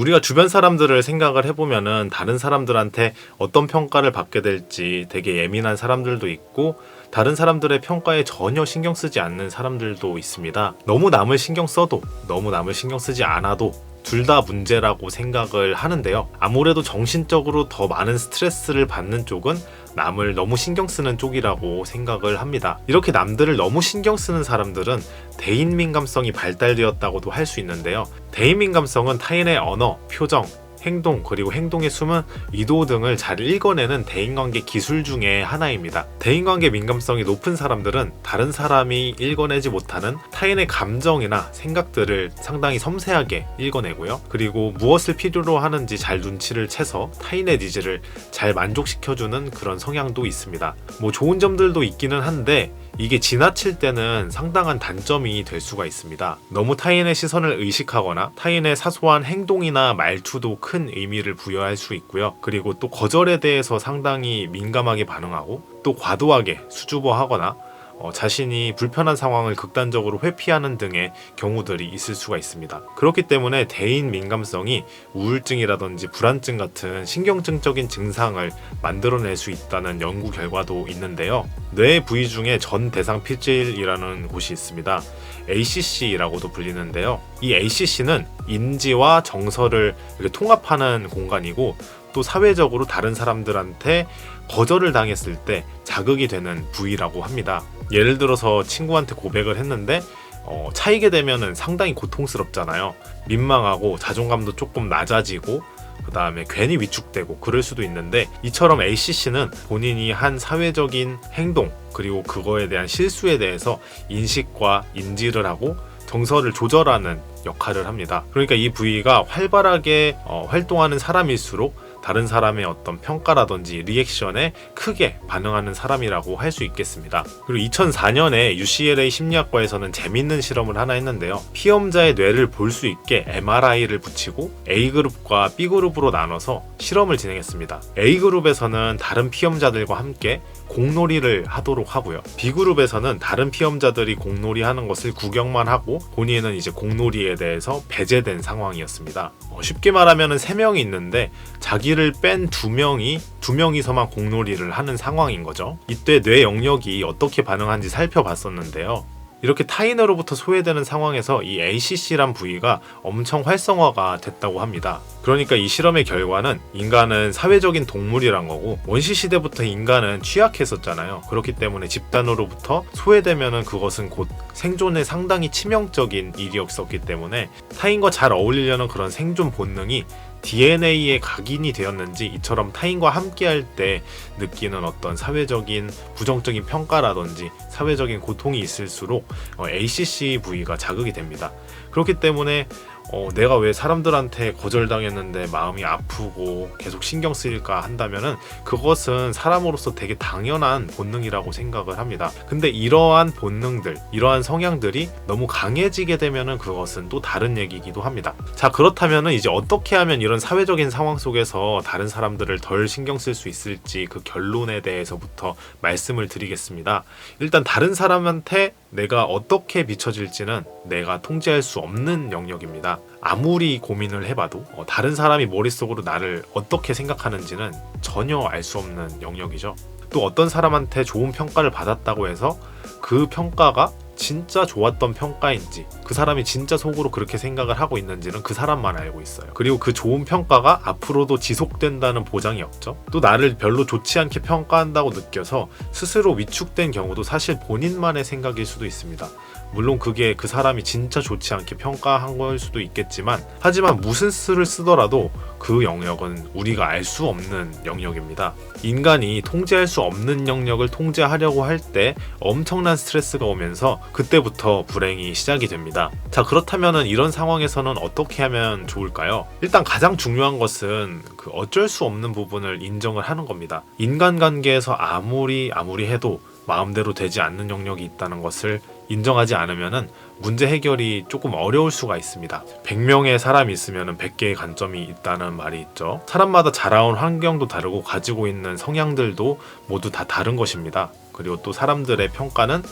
우리가 주변 사람들을 생각을 해보면은 다른 사람들한테 어떤 평가를 받게 될지 되게 예민한 사람들도 있고 다른 사람들의 평가에 전혀 신경 쓰지 않는 사람들도 있습니다. 너무 남을 신경 써도 너무 남을 신경 쓰지 않아도 둘 다 문제라고 생각을 하는데요. 아무래도 정신적으로 더 많은 스트레스를 받는 쪽은 남을 너무 신경 쓰는 쪽이라고 생각을 합니다. 이렇게 남들을 너무 신경 쓰는 사람들은 대인 민감성이 발달되었다고도 할 수 있는데요. 대인 민감성은 타인의 언어, 표정, 행동 그리고 행동의 숨은 의도 등을 잘 읽어내는 대인관계 기술 중에 하나입니다. 대인관계 민감성이 높은 사람들은 다른 사람이 읽어내지 못하는 타인의 감정이나 생각들을 상당히 섬세하게 읽어내고요. 그리고 무엇을 필요로 하는지 잘 눈치를 채서 타인의 니즈를 잘 만족시켜주는 그런 성향도 있습니다. 뭐 좋은 점들도 있기는 한데 이게 지나칠 때는 상당한 단점이 될 수가 있습니다. 너무 타인의 시선을 의식하거나 타인의 사소한 행동이나 말투도 큰 의미를 부여할 수 있고요. 그리고 또 거절에 대해서 상당히 민감하게 반응하고 또 과도하게 수줍어하거나 어, 자신이 불편한 상황을 극단적으로 회피하는 등의 경우들이 있을 수가 있습니다. 그렇기 때문에 대인 민감성이 우울증이라든지 불안증 같은 신경증적인 증상을 만들어낼 수 있다는 연구 결과도 있는데요. 뇌 부위 중에 전 대상 필질이라는 곳이 있습니다. ACC라고도 불리는데요. 이 ACC는 인지와 정서를 통합하는 공간이고 또 사회적으로 다른 사람들한테 거절을 당했을 때 자극이 되는 부위라고 합니다. 예를 들어서 친구한테 고백을 했는데 어, 차이게 되면은 상당히 고통스럽잖아요. 민망하고 자존감도 조금 낮아지고 그 다음에 괜히 위축되고 그럴 수도 있는데 이처럼 ACC는 본인이 한 사회적인 행동 그리고 그거에 대한 실수에 대해서 인식과 인지를 하고 정서를 조절하는 역할을 합니다. 그러니까 이 부위가 활발하게 어, 활동하는 사람일수록 다른 사람의 어떤 평가라든지 리액션에 크게 반응하는 사람이라고 할 수 있겠습니다. 그리고 2004년에 UCLA 심리학과에서는 재밌는 실험을 하나 했는데요. 피험자의 뇌를 볼 수 있게 MRI를 붙이고 A그룹과 B그룹으로 나눠서 실험을 진행했습니다. A그룹에서는 다른 피험자들과 함께 공놀이를 하도록 하고요. B그룹에서는 다른 피험자들이 공놀이 하는 것을 구경만 하고 본인은 이제 공놀이에 대해서 배제된 상황이었습니다. 어, 쉽게 말하면 세 명이 있는데 자기를 뺀 두 명이 두 명이서만 공놀이를 하는 상황인 거죠. 이때 뇌 영역이 어떻게 반응하는지 살펴봤었는데요. 이렇게 타인으로부터 소외되는 상황에서 이 ACC란 부위가 엄청 활성화가 됐다고 합니다. 그러니까 이 실험의 결과는 인간은 사회적인 동물이란 거고 원시 시대부터 인간은 취약했었잖아요. 그렇기 때문에 집단으로부터 소외되면은 그것은 곧 생존에 상당히 치명적인 일이었었기 때문에 타인과 잘 어울리려는 그런 생존 본능이 DNA에 각인이 되었는지 이처럼 타인과 함께할 때 느끼는 어떤 사회적인 부정적인 평가라든지 사회적인 고통이 있을수록 어, ACC 부위가 자극이 됩니다. 그렇기 때문에 어, 내가 왜 사람들한테 거절당했는데 마음이 아프고 계속 신경 쓰일까 한다면은 그것은 사람으로서 되게 당연한 본능이라고 생각을 합니다. 근데 이러한 본능들, 이러한 성향들이 너무 강해지게 되면은 그것은 또 다른 얘기이기도 합니다. 자, 그렇다면은 이제 어떻게 하면 이런 사회적인 상황 속에서 다른 사람들을 덜 신경 쓸 수 있을지 그 결론에 대해서부터 말씀을 드리겠습니다. 일단 다른 사람한테 내가 어떻게 비춰질지는 내가 통제할 수 없는 영역입니다. 아무리 고민을 해봐도 어, 다른 사람이 머릿속으로 나를 어떻게 생각하는지는 전혀 알 수 없는 영역이죠. 또 어떤 사람한테 좋은 평가를 받았다고 해서 그 평가가 진짜 좋았던 평가인지 그 사람이 진짜 속으로 그렇게 생각을 하고 있는지는 그 사람만 알고 있어요. 그리고 그 좋은 평가가 앞으로도 지속된다는 보장이 없죠. 또 나를 별로 좋지 않게 평가한다고 느껴서 스스로 위축된 경우도 사실 본인만의 생각일 수도 있습니다. 물론 그게 그 사람이 진짜 좋지 않게 평가한 걸 수도 있겠지만 하지만 무슨 수를 쓰더라도 그 영역은 우리가 알 수 없는 영역입니다. 인간이 통제할 수 없는 영역을 통제하려고 할 때 엄청난 스트레스가 오면서 그때부터 불행이 시작이 됩니다. 자, 그렇다면 이런 상황에서는 어떻게 하면 좋을까요? 일단 가장 중요한 것은 그 어쩔 수 없는 부분을 인정을 하는 겁니다. 인간관계에서 아무리 아무리 해도 마음대로 되지 않는 영역이 있다는 것을 인정하지 않으면은 문제 해결이 조금 어려울 수가 있습니다. 100명의 사람이 있으면 100개의 관점이 있다는 말이 있죠. 사람마다 자라온 환경도 다르고 가지고 있는 성향들도 모두 다 다른 것입니다. 그리고 또 사람들의 평가는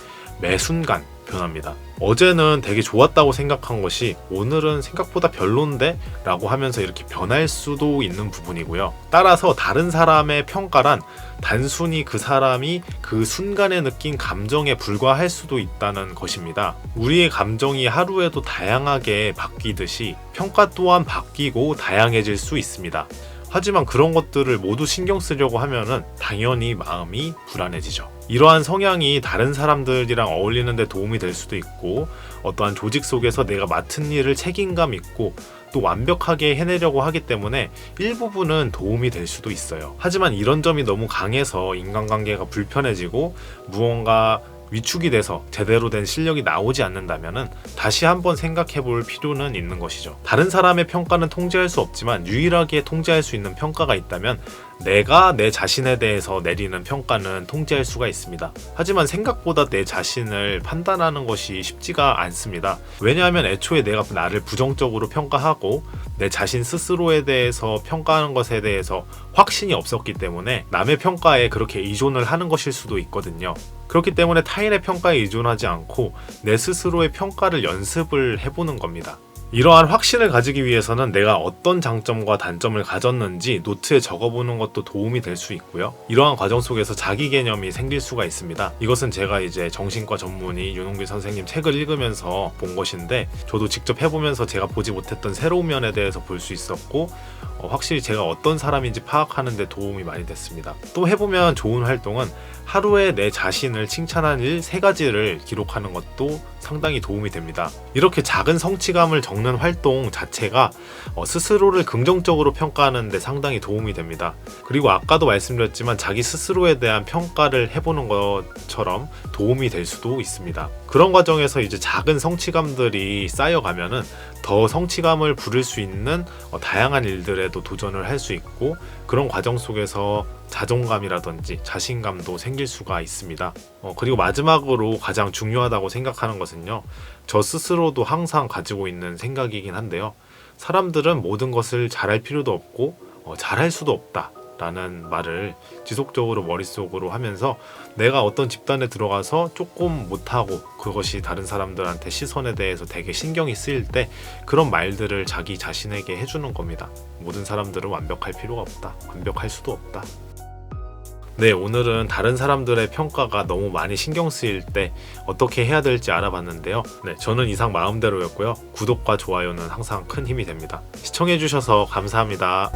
매 순간 표현합니다. 어제는 되게 좋았다고 생각한 것이 오늘은 생각보다 별론데? 라고 하면서 이렇게 변할 수도 있는 부분이고요. 따라서 다른 사람의 평가란 단순히 그 사람이 그 순간에 느낀 감정에 불과할 수도 있다는 것입니다. 우리의 감정이 하루에도 다양하게 바뀌듯이 평가 또한 바뀌고 다양해질 수 있습니다. 하지만 그런 것들을 모두 신경 쓰려고 하면은 당연히 마음이 불안해지죠. 이러한 성향이 다른 사람들이랑 어울리는데 도움이 될 수도 있고 어떠한 조직 속에서 내가 맡은 일을 책임감 있고 또 완벽하게 해내려고 하기 때문에 일부분은 도움이 될 수도 있어요. 하지만 이런 점이 너무 강해서 인간관계가 불편해지고 무언가 위축이 돼서 제대로 된 실력이 나오지 않는다면은 다시 한번 생각해 볼 필요는 있는 것이죠. 다른 사람의 평가는 통제할 수 없지만 유일하게 통제할 수 있는 평가가 있다면 내가 내 자신에 대해서 내리는 평가는 통제할 수가 있습니다. 하지만 생각보다 내 자신을 판단하는 것이 쉽지가 않습니다. 왜냐하면 애초에 내가 나를 부정적으로 평가하고 내 자신 스스로에 대해서 평가하는 것에 대해서 확신이 없었기 때문에 남의 평가에 그렇게 의존을 하는 것일 수도 있거든요. 그렇기 때문에 타인의 평가에 의존하지 않고 내 스스로의 평가를 연습을 해보는 겁니다. 이러한 확신을 가지기 위해서는 내가 어떤 장점과 단점을 가졌는지 노트에 적어보는 것도 도움이 될 수 있고요. 이러한 과정 속에서 자기 개념이 생길 수가 있습니다. 이것은 제가 이제 정신과 전문의 윤홍길 선생님 책을 읽으면서 본 것인데 저도 직접 해보면서 제가 보지 못했던 새로운 면에 대해서 볼 수 있었고 어, 확실히 제가 어떤 사람인지 파악하는 데 도움이 많이 됐습니다. 또 해보면 좋은 활동은 하루에 내 자신을 칭찬한 일 세 가지를 기록하는 것도 상당히 도움이 됩니다. 이렇게 작은 성취감을 적는 활동 자체가 어, 스스로를 긍정적으로 평가하는 데 상당히 도움이 됩니다. 그리고 아까도 말씀드렸지만 자기 스스로에 대한 평가를 해보는 것처럼 도움이 될 수도 있습니다. 그런 과정에서 이제 작은 성취감들이 쌓여가면은 더 성취감을 부를 수 있는 어, 다양한 일들에도 도전을 할 수 있고 그런 과정 속에서 자존감이라든지 자신감도 생길 수가 있습니다. 어, 그리고 마지막으로 가장 중요하다고 생각하는 것은요. 저 스스로도 항상 가지고 있는 생각이긴 한데요. 사람들은 모든 것을 잘할 필요도 없고 어, 잘할 수도 없다. 라는 말을 지속적으로 머릿속으로 하면서 내가 어떤 집단에 들어가서 조금 못하고 그것이 다른 사람들한테 시선에 대해서 되게 신경이 쓰일 때 그런 말들을 자기 자신에게 해주는 겁니다. 모든 사람들은 완벽할 필요가 없다. 완벽할 수도 없다. 네, 오늘은 다른 사람들의 평가가 너무 많이 신경 쓰일 때 어떻게 해야 될지 알아봤는데요. 네, 저는 이상 마음대로였고요. 구독과 좋아요는 항상 큰 힘이 됩니다. 시청해주셔서 감사합니다.